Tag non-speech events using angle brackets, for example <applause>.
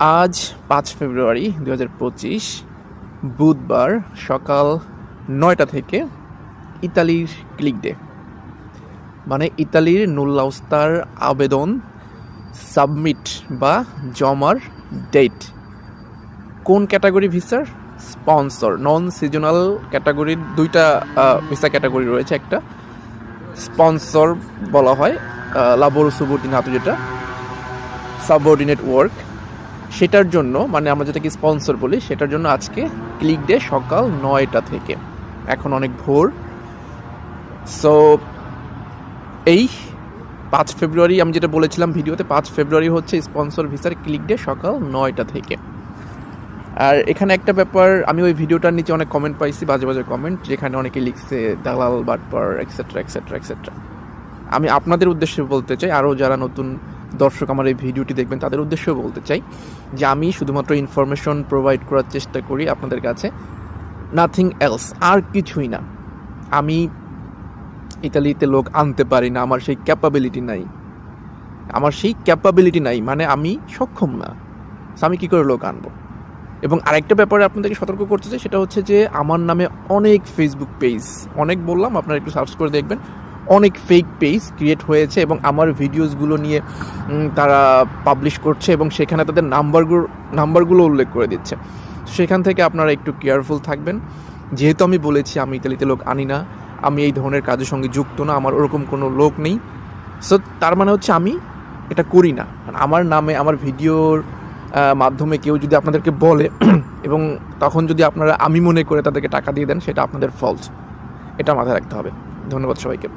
আজ পাঁচ ফেব্রুয়ারি দু পঁচিশ, বুধবার সকাল নয়টা থেকে ইতালির ক্লিক ডে। মানে ইতালির নুল্লাউস্তার আবেদন সাবমিট বা জমার ডেট। কোন ক্যাটাগরি ভিসার? স্পন্সর। নন সিজনাল ক্যাটাগরির দুইটা ভিসা ক্যাটাগরি রয়েছে একটা। স্পন্সর বলা হয় লাবোর সুবর্দিনাতো যেটা। Subordinate work. সেটার জন্য মানে আমরা যেটাকে স্পন্সর বলি, সেটার জন্য আজকে ক্লিক ডে সকাল নয়টা থেকে। এখন অনেক ভোর। সো এই পাঁচ ফেব্রুয়ারি, আমি যেটা বলেছিলাম ভিডিওতে, পাঁচ ফেব্রুয়ারি হচ্ছে স্পন্সর ভিসার ক্লিক ডে সকাল নয়টা থেকে। আর এখানে একটা ব্যাপার, আমি ওই ভিডিওটার নিচে অনেক কমেন্ট পাইছি, বাজে বাজে কমেন্ট যেখানে অনেকে লিখছে, দালাল, বাটপার এক্সেট্রা এক্সেট্রা এক্সেট্রা আমি আপনাদের উদ্দেশ্যে বলতে চাই আরও যারা নতুন দর্শক আমার এই ভিডিওটি দেখবেন, তাদের উদ্দেশ্যেও বলতে চাই যে আমি শুধুমাত্র ইনফরমেশন প্রোভাইড করার চেষ্টা করি আপনাদের কাছে নাথিং এলস আর কিছুই না। আমি ইতালিতে লোক আনতে পারি না, আমার সেই ক্যাপাবিলিটি নাই। আমার সেই ক্যাপাবিলিটি নাই মানে আমি সক্ষম না। আমি কী করে লোক আনব? এবং আরেকটা ব্যাপারে আপনাদেরকে সতর্ক করতে চাই, সেটা হচ্ছে যে আমার নামে অনেক ফেসবুক পেজ অনেক বললাম, আপনারা একটু সার্চ করে দেখবেন। অনেক ফেক পেজ ক্রিয়েট হয়েছে এবং আমার ভিডিওসগুলো নিয়ে তারা পাবলিশ করছে এবং সেখানে তাদের নাম্বারগুলো নাম্বারগুলো উল্লেখ করে দিচ্ছে। সেখান থেকে আপনারা একটু কেয়ারফুল থাকবেন। যেহেতু আমি বলেছি আমি ইতালিতে লোক আনি না, আমি এই ধরনের কাজের সঙ্গে যুক্ত না, আমার ওরকম কোনো লোক নেই। সো তার মানে হচ্ছে আমি এটা করি না। আমার নামে, আমার ভিডিওর মাধ্যমে কেউ যদি আপনাদেরকে বলে, <clears throat> এবং তখন যদি আপনারা আমি মনে করে তাদেরকে টাকা দিয়ে দেন, সেটা আপনাদের ফলস এটা মাথায় রাখতে হবে। ধন্যবাদ সবাইকে।